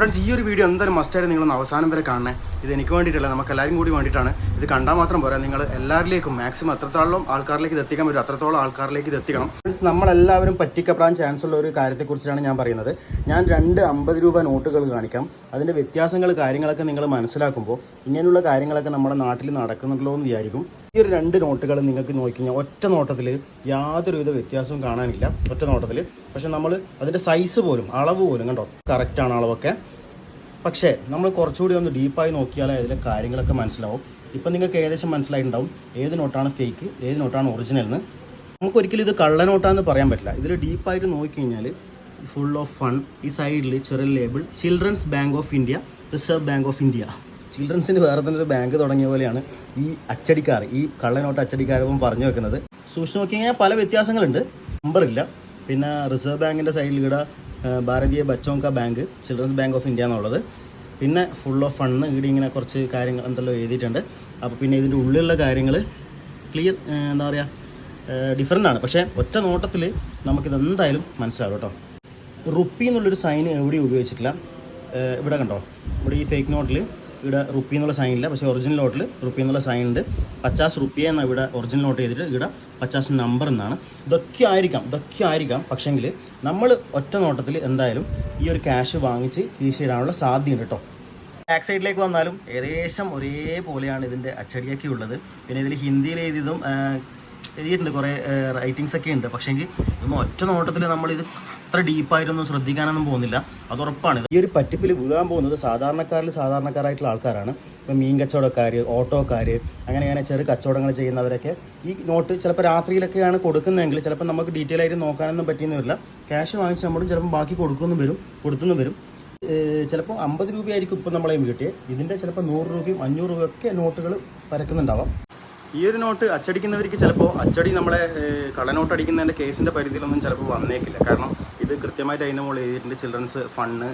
Friends ഈ ഒരു video എന്തായാലും മസ്റ്റായിട്ട് നിങ്ങളൊന്ന് അവസാനം വരെ കാണണേ. ഇത് എനിക്ക് വേണ്ടിയിട്ടല്ല നമുക്ക് എല്ലാവരും കൂടി വേണ്ടിയിട്ടാണ്. ഇത് കണ്ടാൽ മാത്രം പോരാ നിങ്ങൾ എല്ലാവരിലേക്കും മാക്സിമം എത്രത്തോളം ആൾക്കാരിലേക്ക് ഇത് എത്തിക്കാൻ പറ്റും അത്രത്തോളം ആൾക്കാരിലേക്ക് ഇത് എത്തിക്കണം. ഫ്രണ്ട്സ് നമ്മളെല്ലാവരും പറ്റിക്കപ്പെടാൻ ചാൻസ് ഉള്ള ഒരു കാര്യത്തെക്കുറിച്ചാണ് ഞാൻ പറയുന്നത്. ഞാൻ രണ്ട് അമ്പത് രൂപ നോട്ടുകൾ കാണിക്കാം. അതിന്റെ വ്യത്യാസങ്ങൾ കാര്യങ്ങളൊക്കെ നിങ്ങൾ മനസ്സിലാക്കുമ്പോൾ ഇങ്ങനെയുള്ള കാര്യങ്ങളൊക്കെ നമ്മുടെ നാട്ടിൽ നടക്കുന്നുണ്ടല്ലോ എന്ന് വിചാരിക്കും. ഈ ഒരു രണ്ട് നോട്ടുകൾ നിങ്ങൾക്ക് നോക്കിക്കഴിഞ്ഞാൽ ഒറ്റ നോട്ടത്തിൽ യാതൊരുവിധ വ്യത്യാസവും കാണാനില്ല. ഒറ്റ നോട്ടത്തിൽ. പക്ഷെ നമ്മൾ അതിന്റെ സൈസ് പോലും അളവ് പോലും കണ്ടോ? കറക്റ്റാണ് അളവൊക്കെ. പക്ഷേ നമ്മൾ കുറച്ചുകൂടി ഒന്ന് ഡീപ്പായി നോക്കിയാലേ അതിലെ കാര്യങ്ങളൊക്കെ മനസ്സിലാവും. ഇപ്പം നിങ്ങൾക്ക് ഏകദേശം മനസ്സിലായിട്ടുണ്ടാവും ഏത് നോട്ടാണ് ഫേക്ക് ഏത് നോട്ടാണ് ഒറിജിനൽ എന്ന് നമുക്ക് ഒരിക്കലും ഇത് കള്ള നോട്ടാന്ന് പറയാൻ പറ്റില്ല. ഇതിൽ ഡീപ്പായിട്ട് നോക്കിക്കഴിഞ്ഞാൽ ഫുൾ ഓഫ് ഫൺ ഈ സൈഡിൽ ചെറിയ label children's bank of India reserve bank of India ചിൽഡ്രൻസിന് വേറെ തന്നെ ഒരു ബാങ്ക് തുടങ്ങിയ പോലെയാണ് ഈ അച്ചടിക്കാർ ഈ കള്ളനോട്ട് അച്ചടിക്കാരപ്പം പറഞ്ഞു വെക്കുന്നത്. സൂക്ഷിച്ച് നോക്കി കഴിഞ്ഞാൽ പല വ്യത്യാസങ്ങളുണ്ട്. നമ്പറില്ല പിന്നെ റിസർവ് ബാങ്കിന്റെ സൈഡിൽ ഇവിടെ Bharatiya Bachchonka bank children's bank of India എന്നുള്ളത്. പിന്നെ ഫുൾ ഓഫ് ഫണ്ട് ഇവിടെ ഇങ്ങനെ കുറച്ച് കാര്യങ്ങൾ എന്തെല്ലാം എഴുതിയിട്ടുണ്ട്. അപ്പോൾ പിന്നെ ഇതിന്റെ ഉള്ളിലുള്ള കാര്യങ്ങൾ ക്ലിയർ എന്താ പറയുക ഡിഫറെന്റ് ആണ്. പക്ഷേ ഒറ്റ നോട്ടത്തിൽ നമുക്കിത് എന്തായാലും മനസ്സിലാവും കേട്ടോ. റുപ്പി എന്നുള്ളൊരു സൈൻ എവിടെയും ഉപയോഗിച്ചിട്ടില്ല. ഇവിടെ കണ്ടോ? ഇവിടെ ഈ ഫേക്ക് നോട്ടിൽ ഇവിടെ റുപ്പി എന്നുള്ള സൈൻ ഇല്ല. പക്ഷേ ഒറിജിനൽ നോട്ടിൽ റുപ്പി എന്നുള്ള സൈൻ ഉണ്ട്. പച്ചാസ് റുപ്പിയ എന്നാണ് ഇവിടെ ഒറിജിനൽ നോട്ട് ചെയ്തിട്ട് ഇവിടെ പച്ചാസ് നമ്പർ എന്നാണ്. ഇതൊക്കെ ആയിരിക്കാം ഇതൊക്കെ ആയിരിക്കാം. പക്ഷേങ്കിൽ നമ്മൾ ഒറ്റ നോട്ടത്തിൽ എന്തായാലും ഈ ഒരു ക്യാഷ് വാങ്ങിച്ച് കീശയിടാനുള്ള സാധ്യതയുണ്ട് കേട്ടോ ബാക്ക് സൈഡിലേക്ക് വന്നാലും ഏകദേശം ഒരേപോലെയാണ് ഇതിന്റെ അച്ചടിയൊക്കെ ഉള്ളത്. പിന്നെ ഇതിൽ ഹിന്ദിയിൽ എഴുതിയതും എഴുതിയിട്ടുണ്ട് കുറേ റൈറ്റിങ്സ് ഒക്കെ ഉണ്ട്. പക്ഷേങ്കിൽ ഒറ്റ നോട്ടത്തിൽ നമ്മൾ അത്ര ഡീപ്പായിട്ടൊന്നും ശ്രദ്ധിക്കാനൊന്നും പോകുന്നില്ല. അത് ഉറപ്പാണ്. ഈ ഒരു പറ്റിപ്പിൽ വീഴാൻ പോകുന്നത് സാധാരണക്കാരിൽ സാധാരണക്കാരായിട്ടുള്ള ആൾക്കാരാണ്. ഇപ്പം മീൻ കച്ചവടക്കാർ ഓട്ടോക്കാർ അങ്ങനെ അങ്ങനെ ചെറു കച്ചവടങ്ങൾ ചെയ്യുന്നവരൊക്കെ ഈ നോട്ട് ചിലപ്പോൾ രാത്രിയിലൊക്കെയാണ് കൊടുക്കുന്നതെങ്കിൽ ചിലപ്പോൾ നമുക്ക് ഡീറ്റെയിൽ ആയിട്ട് നോക്കാനൊന്നും പറ്റിയെന്ന് വരില്ല ക്യാഷ് വാങ്ങിച്ച് നമ്മളും ചിലപ്പോൾ ബാക്കി കൊടുക്കുന്നു വരും കൊടുത്തുനിന്ന് വരും. ചിലപ്പോൾ അമ്പത് രൂപയായിരിക്കും ഇപ്പം നമ്മളെയും കിട്ടിയത് ഇതിന്റെ ചിലപ്പോൾ നൂറ് രൂപയും അഞ്ഞൂറ് രൂപയൊക്കെ നോട്ടുകൾ പരക്കുന്നുണ്ടാവാം. ഈ ഒരു നോട്ട് അച്ചടിക്കുന്നവർക്ക് ചിലപ്പോൾ അച്ചടി നമ്മളെ കള്ളനോട്ട് അടിക്കുന്നതിന്റെ കേസിന്റെ പരിധിയിലൊന്നും ചിലപ്പോൾ വന്നേക്കില്ല. കാരണം ഇത് കൃത്യമായിട്ട് അതിന്റെ മുകളിൽ എഴുതിയിട്ടുണ്ട് ചിൽഡ്രൻസ് ഫണ്ട്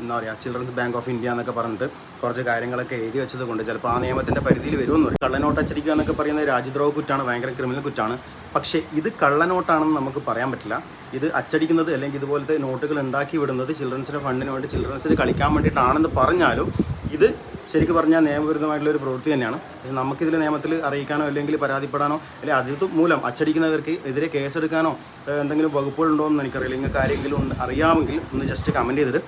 എന്താ പറയുക ചിൽഡ്രൻസ് ബാങ്ക് ഓഫ് ഇന്ത്യ എന്നൊക്കെ പറഞ്ഞിട്ട് കുറച്ച് കാര്യങ്ങളൊക്കെ എഴുതി വെച്ചത് കൊണ്ട് ചിലപ്പോൾ ആ നിയമത്തിന്റെ പരിധിയിൽ വരുമെന്ന് പറയും. കള്ളനോട്ട് അച്ചടിക്കുക എന്നൊക്കെ പറയുന്നത് രാജ്യദ്രോഹ കുറ്റാണ് ഭയങ്കര ക്രിമിനൽ കുറ്റാണ്. പക്ഷേ ഇത് കള്ളനോട്ടാണെന്ന് നമുക്ക് പറയാൻ പറ്റില്ല. ഇത് അച്ചടിക്കുന്നത് അല്ലെങ്കിൽ ഇതുപോലത്തെ നോട്ടുകൾ ഉണ്ടാക്കി വിടുന്നത് ചിൽഡ്രൻസിന്റെ ഫണ്ടിന് വേണ്ടി ചിൽഡ്രൻസിന് കളിക്കാൻ വേണ്ടിയിട്ടാണെന്ന് പറഞ്ഞാലും ഇത് ശരിക്കും പറഞ്ഞാൽ നിയമവിരുദ്ധമായിട്ടുള്ള ഒരു പ്രവൃത്തി തന്നെയാണ്. നമുക്കിതിൽ നിയമത്തിൽ അറിയിക്കാനോ അല്ലെങ്കിൽ പരാതിപ്പെടാനോ അല്ലെങ്കിൽ അത് മൂലം അച്ചടിക്കുന്നവർക്ക് എതിരെ കേസെടുക്കാനോ എന്തെങ്കിലും വകുപ്പുകളുണ്ടോ എന്ന് എനിക്കറിയില്ല. നിങ്ങൾക്ക് ആരെങ്കിലും അറിയാമെങ്കിൽ ഒന്ന് ജസ്റ്റ് കമന്റ് ചെയ്തിട്ട്.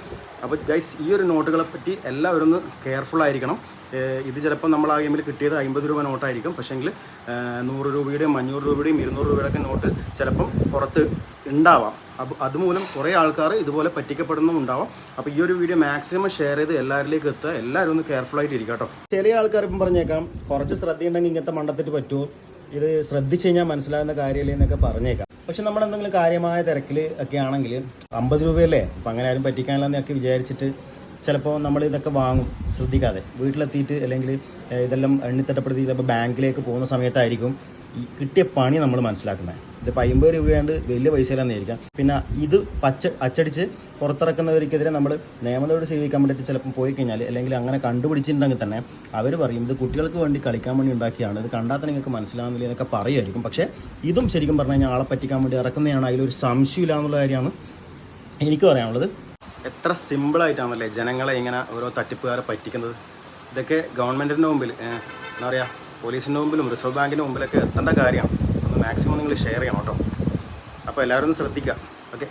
അപ്പോൾ ഗൈസ് ഈ ഒരു നോട്ടുകളെ പറ്റി എല്ലാവരും ഒന്ന് ഏഹ്, ഇത് ചിലപ്പോൾ നമ്മൾ ആ ഗെയിമിൽ കിട്ടിയത് അമ്പത് രൂപ നോട്ടായിരിക്കും. പക്ഷേങ്കിൽ നൂറ് രൂപയുടെയും അഞ്ഞൂറ് രൂപയുടെയും ഇരുന്നൂറ് രൂപയുടെയൊക്കെ നോട്ട് ചിലപ്പം പുറത്ത് ഉണ്ടാവാം. അപ്പോൾ അതുമൂലം കുറേ ആൾക്കാർ ഇതുപോലെ പറ്റിക്കപ്പെടുന്നും ഉണ്ടാവും അപ്പോൾ ഈ ഒരു വീഡിയോ മാക്സിമം ഷെയർ ചെയ്ത് എല്ലാവരിലേക്ക് എത്തുക. എല്ലാവരും ഒന്ന് കെയർഫുൾ ആയിട്ട് ഇരിക്കുക കേട്ടോ. ചില ആൾക്കാർ ഇപ്പം പറഞ്ഞേക്കാം കുറച്ച് ശ്രദ്ധയുണ്ടെങ്കിൽ ഇങ്ങനത്തെ മണ്ടത്തിട്ട് പറ്റുമോ ഇത് ശ്രദ്ധിച്ചു കഴിഞ്ഞാൽ മനസ്സിലാകുന്ന കാര്യമില്ല എന്നൊക്കെ പറഞ്ഞേക്കാം. പക്ഷെ നമ്മൾ എന്തെങ്കിലും കാര്യമായ തിരക്കിൽ ഒക്കെ ആണെങ്കിൽ അമ്പത് രൂപയല്ലേ? അപ്പം അങ്ങനെ ആരും പറ്റിക്കാനില്ലെന്നൊക്കെ വിചാരിച്ചിട്ട് ചിലപ്പോൾ നമ്മൾ ഇതൊക്കെ വാങ്ങും. ശ്രദ്ധിക്കാതെ. വീട്ടിലെത്തിയിട്ട് അല്ലെങ്കിൽ ഇതെല്ലാം എണ്ണിത്തട്ടപ്പെടുത്തി ചിലപ്പോൾ ബാങ്കിലേക്ക് പോകുന്ന സമയത്തായിരിക്കും. ഈ കിട്ടിയ പണി നമ്മൾ മനസ്സിലാക്കുന്നത് ഇതിപ്പോൾ അമ്പത് രൂപയാണ്ട് വലിയ പൈസയിലാന്നിരിക്കാം പിന്നെ ഇത് പച്ച അച്ചടിച്ച് പുറത്തിറക്കുന്നവർക്കെതിരെ നമ്മൾ നിയമത്തോട് സേവിക്കാൻ വേണ്ടിയിട്ട് ചിലപ്പം പോയി കഴിഞ്ഞാൽ അല്ലെങ്കിൽ അങ്ങനെ കണ്ടുപിടിച്ചിട്ടുണ്ടെങ്കിൽ തന്നെ അവർ പറയും ഇത് കുട്ടികൾക്ക് വേണ്ടി കളിക്കാൻ വേണ്ടി ഉണ്ടാക്കിയാണ് ഇത് കണ്ടാൽ തന്നെ നിങ്ങൾക്ക് മനസ്സിലാവുന്നില്ല എന്നൊക്കെ പറയുമായിരിക്കും. പക്ഷേ ഇതും ശരിക്കും പറഞ്ഞു കഴിഞ്ഞാൽ ആളെ പറ്റിക്കാൻ വേണ്ടി ഇറക്കുന്നതാണ് അതിലൊരു സംശയമില്ല എന്നുള്ള കാര്യമാണ് എനിക്ക് പറയാനുള്ളത് എത്ര സിമ്പിളായിട്ടാണല്ലേ ജനങ്ങളെ ഇങ്ങനെ ഓരോ തട്ടിപ്പുകാരെ പറ്റിക്കുന്നത്? ഇതൊക്കെ ഗവൺമെന്റിന്റെ മുമ്പിൽ എന്താ പറയുക പോലീസിന്റെ മുമ്പിലും റിസർവ് ബാങ്കിന്റെ മുമ്പിലൊക്കെ എത്തേണ്ട കാര്യമാണ് ഒന്ന് മാക്സിമം നിങ്ങൾ ഷെയർ ചെയ്യണം കേട്ടോ. അപ്പോൾ എല്ലാവരും ഒന്ന് ശ്രദ്ധിക്കുക. ഓക്കെ?